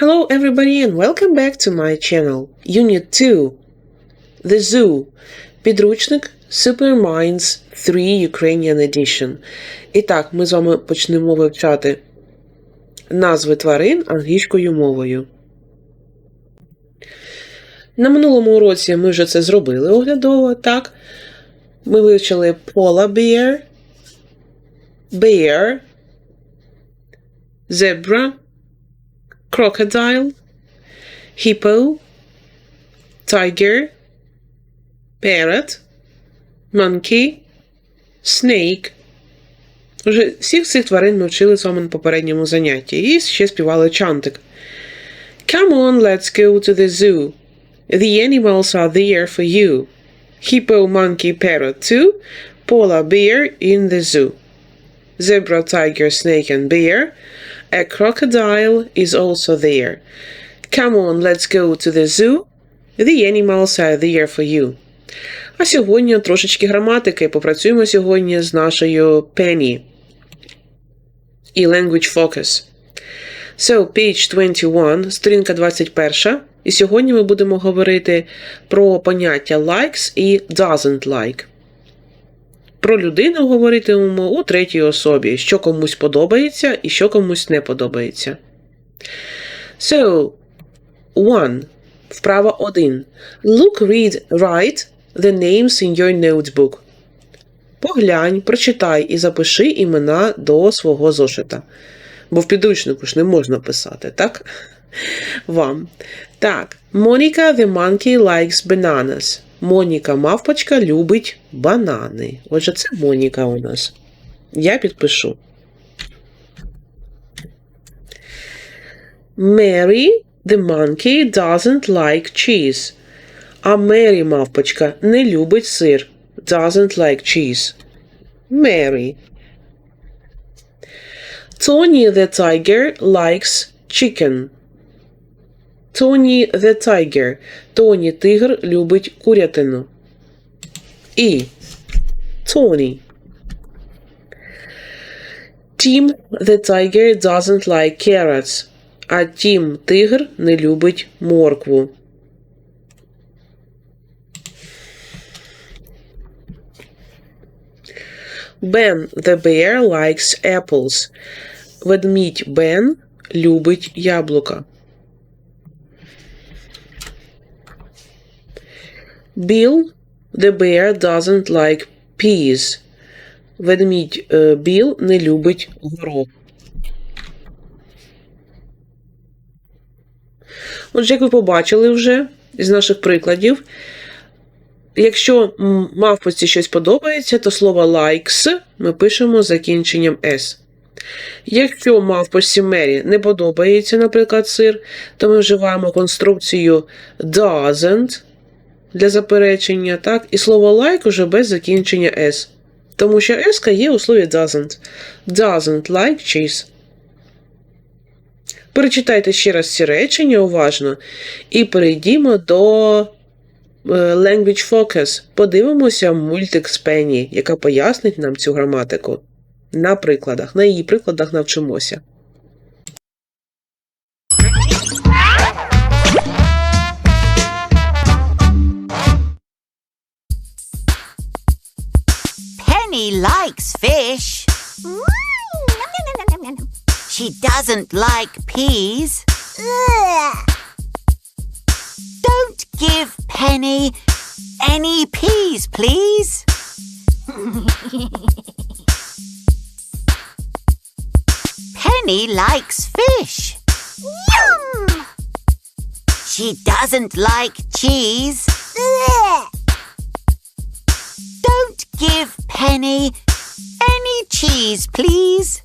Hello everybody and welcome back to my channel. Unit 2. The Zoo. Підручник Super Minds 3 Ukrainian Edition. І так, ми з вами почнемо вивчати назви тварин англійською мовою. На минулому уроці ми вже це зробили оглядово, так? Ми вивчили Polar Bear, Bear, Zebra, crocodile, hippo, tiger, parrot, monkey, snake. Вже всіх цих тварин ми вчили з вами на попередньому занятті і ще співали чантик. Come on, let's go to the zoo. The animals are there for you. Hippo, monkey, parrot too. Polar bear in the zoo. Zebra, tiger, snake and bear. A crocodile is also there. Come on, let's go to the zoo. The animals are there for you. А сьогодні трошечки граматики. Попрацюємо сьогодні з нашою Penny. І Language Focus. So, page 21, сторінка 21. І сьогодні ми будемо говорити про поняття likes і doesn't like. Про людину говоритимемо у третій особі, що комусь подобається і що комусь не подобається. So, one. Вправа 1. Look, read, write the names in your notebook. Поглянь, прочитай і запиши імена до свого зошита. Бо в підручнику ж не можна писати, так? Вам. Так. Monica the monkey likes bananas. Моніка мавпочка любить банани. Отже, це Моніка у нас. Я підпишу. Mary the monkey doesn't like cheese. А Мері мавпочка не любить сир. Doesn't like cheese. Mary. Tony the tiger likes chicken. Тоні the Tiger. Тоні тигр любить курятину. І Тоні. Тім the Tiger doesn't like carrots. А Тім тигр не любить моркву. Ben the bear likes apples. Ведмідь Бен любить яблука. Bill the bear doesn't like peas. Ведмідь е, Біл не любить горох. Отже, як ви побачили вже із наших прикладів, якщо мавпочці щось подобається, то слово likes ми пишемо закінченням S. Якщо мавпочці Мері не подобається, наприклад, сир, то ми вживаємо конструкцію doesn't для заперечення, так, і слово like уже без закінчення S. Тому що S є у слові doesn't. Doesn't like cheese. Перечитайте ще раз ці речення уважно і перейдімо до Language Focus. Подивимося мультик з Пенні, яка пояснить нам цю граматику. На прикладах. На її прикладах навчимося. She doesn't like peas. Don't give Penny any peas, please. Penny likes fish. Yum! She doesn't like cheese. Don't give Penny any cheese, please.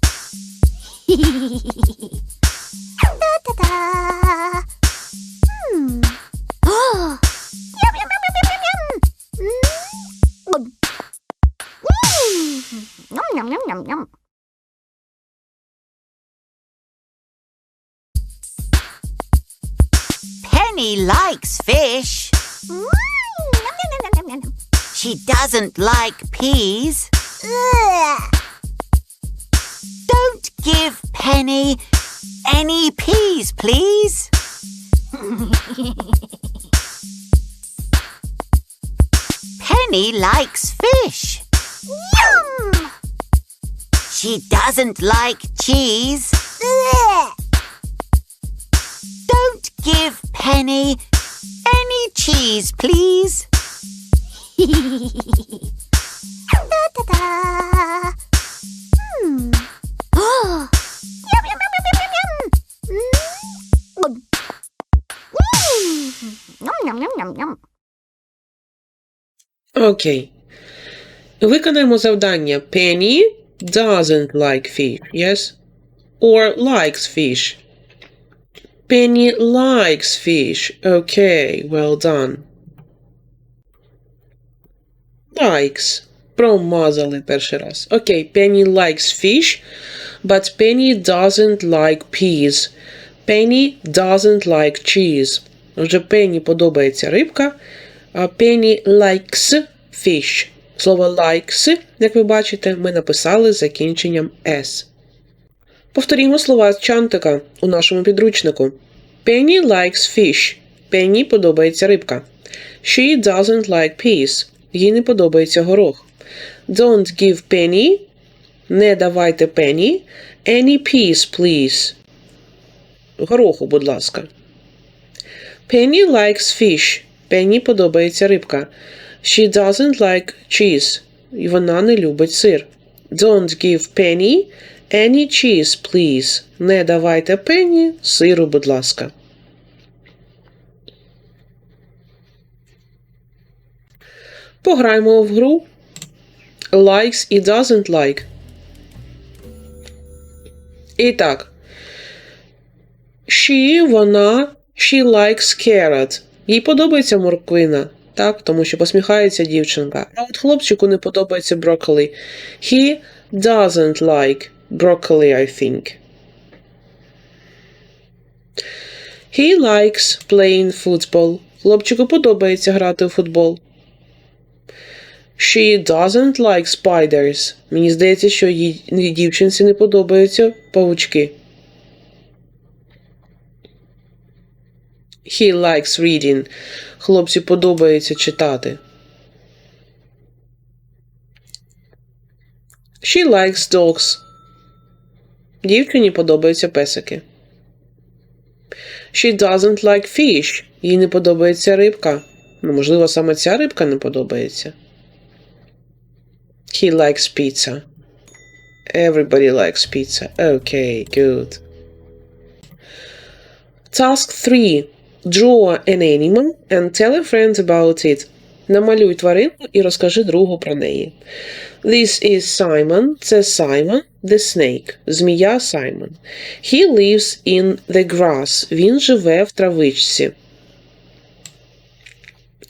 Penny likes fish. She doesn't like peas. Ugh. Give Penny any peas, please. Penny likes fish. Yum! She doesn't like cheese. Ugh. Don't give Penny any cheese, please. Da-da-da. Hmm. Mm. Yum, yum, yum, yum, yum. Окей. Виконаємо завдання. Penny doesn't like fish. Yes? Or likes fish. Penny likes fish. Okay, well done. Likes. Промазали перший раз. Окей, Penny likes fish, but Penny doesn't like peas. Penny doesn't like cheese. Отже, Penny подобається рибка, Penny likes fish. Слово likes, як ви бачите, ми написали з закінченням s. Повторімо слова з чантика у нашому підручнику. Penny likes fish. Penny подобається рибка. She doesn't like peas. Їй не подобається горох. Don't give Penny. Не давайте Penny. Any peas, please. Гороху, будь ласка. Penny likes fish. Penny подобається рибка. She doesn't like cheese. І вона не любить сир. Don't give Penny any cheese, please. Не давайте Penny сиру, будь ласка. Пограємо в гру likes і doesn't like. І так. She, вона, she likes carrot. Їй подобається морквина, так, тому що посміхається дівчинка. А от хлопчику не подобається broccoli. He doesn't like broccoli, I think. He likes playing football. Хлопчику подобається грати у футбол. She doesn't like spiders. Мені здається, що їй дівчинці не подобаються павучки. He likes reading. Хлопці подобається читати. She likes dogs. Дівчині подобаються песики. She doesn't like fish. Їй не подобається рибка. Ну, можливо, саме ця рибка не подобається. He likes pizza. Everybody likes pizza. Okay, good. Task 3. Draw an animal and tell a friend about it. Намалюй тваринку і розкажи другу про неї. This is Simon. Це Simon, the snake. Змія Simon. He lives in the grass. Він живе в травичці.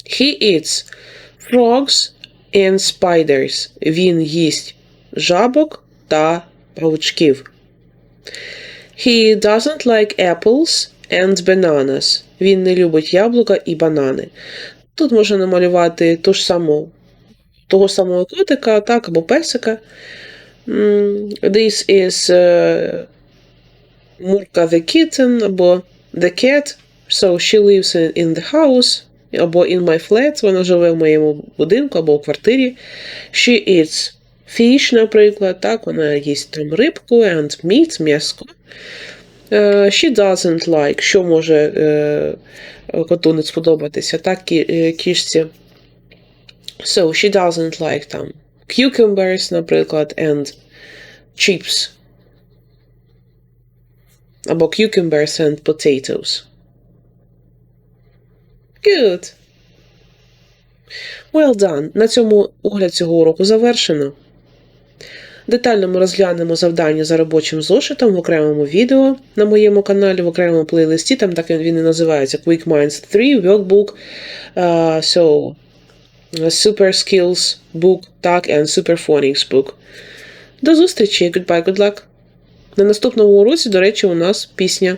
He eats frogs and spiders. Він їсть жабок та павучків. He doesn't like apples and bananas. Він не любить яблука і банани. Тут можна намалювати ту ж саму, того самого котика, так, або песика. This is uh, Мурка the kitten, або the cat. So she lives in the house, або in my flat. Вона живе в моєму будинку або у квартирі. She eats fish, наприклад, так, вона їсть там рибку and meat, м'яско. Е, She doesn't like, що може е, коту не сподобатися, так, е, кішці. So, she doesn't like там cucumbers, наприклад, and chips. Або cucumbers and potatoes. Good. Well done. На цьому огляд цього уроку завершено. Детально ми розглянемо завдання за робочим зошитом в окремому відео на моєму каналі, в окремому плейлисті, там так він і називається Quick Minds 3 Workbook. Uh, so, Super Skills Book, так, and Super Phonics Book. До зустрічі, goodbye, good luck. На наступному уроці, до речі, у нас пісня